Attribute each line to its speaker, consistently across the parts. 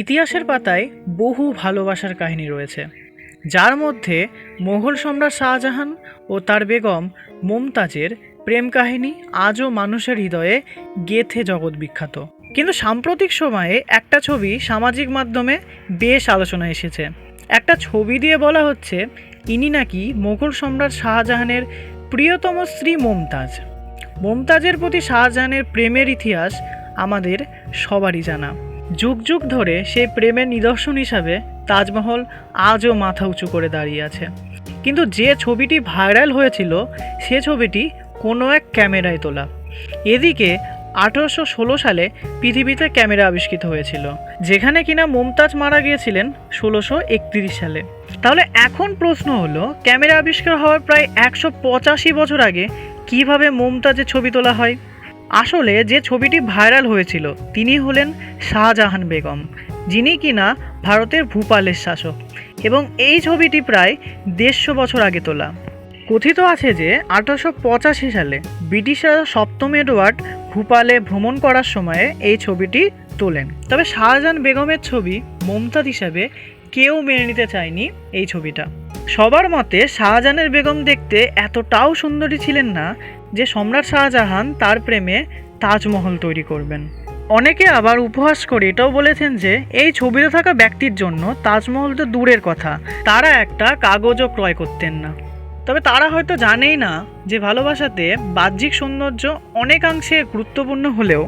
Speaker 1: ইতিহাসের পাতায় বহু ভালোবাসার কাহিনী রয়েছে, যার মধ্যে মোগল সম্রাট শাহজাহান ও তার বেগম মমতাজের প্রেম কাহিনী আজও মানুষের হৃদয়ে গেথে জগৎ বিখ্যাত। কিন্তু সাম্প্রতিক সময়ে একটা ছবি সামাজিক মাধ্যমে বেশ আলোচনায় এসেছে। একটা ছবি দিয়ে বলা হচ্ছে, ইনি নাকি মোগল সম্রাট শাহজাহানের প্রিয়তম স্ত্রী মমতাজ। মমতাজের প্রতি শাহজাহানের প্রেমের ইতিহাস আমাদের সবারই জানা। যুগ যুগ ধরে সেই প্রেমের নিদর্শন হিসাবে তাজমহল আজও মাথা উঁচু করে দাঁড়িয়ে আছে। কিন্তু যে ছবিটি ভাইরাল হয়েছিল, সে ছবিটি কোনো এক ক্যামেরায় তোলা। এদিকে আঠেরোশো ষোলো সালে পৃথিবীতে ক্যামেরা আবিষ্কৃত হয়েছিল, যেখানে কিনা মুমতাজ মারা গিয়েছিলেন ষোলোশো একত্রিশ সালে। তাহলে এখন প্রশ্ন হলো, ক্যামেরা আবিষ্কার হওয়ার প্রায় একশো পঁচাশি বছর আগে কীভাবে মুমতাজের ছবি তোলা হয়? আসলে যে ছবিটি ভাইরাল হয়েছিল, তিনি হলেন শাহজাহান বেগম, যিনি কিনা ভারতের ভূপালের শাসক। এবং এই ছবিটি প্রায় দেড়শো বছর আগে তোলা। কথিত আছে যে, আঠারোশো পঁচাশি সালে ব্রিটিশরা সপ্তম এডওয়ার্ড ভূপালে ভ্রমণ করার সময়ে এই ছবিটি তোলেন। তবে শাহজাহান বেগমের ছবি মমতাজ হিসাবে কেউ মেনে নিতে চায়নি এই ছবিটা। সবার মতে শাহজাহানের বেগম দেখতে এতটাও সুন্দরী ছিলেন না যে সম্রাট শাহজাহান তার প্রেমে তাজমহল তৈরি করবেন। অনেকে আবার উপহাস করে এটাও বলেছেন যে এই ছবিতে থাকা ব্যক্তির জন্য তাজমহল তো দূরের কথা, তারা একটা কাগজও ক্রয় করতেন না। তবে তারা হয়তো জানেই না যে ভালোবাসাতে বাহ্যিক সৌন্দর্য অনেকাংশে গুরুত্বপূর্ণ হলেও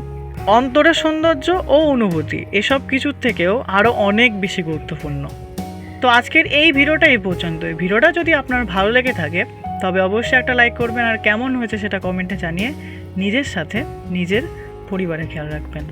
Speaker 1: অন্তরের সৌন্দর্য ও অনুভূতি এসব কিছুর থেকেও আরও অনেক বেশি গুরুত্বপূর্ণ। তো আজকের এই ভিডিওটা এই পর্যন্তই। ভিডিওটা যদি আপনার ভালো লেগে থাকে, তবে অবশ্যই একটা লাইক করবেন আর কেমন হয়েছে সেটা কমেন্টে জানিয়ে নিজের সাথে নিজের পরিবারের খেয়াল রাখবেন।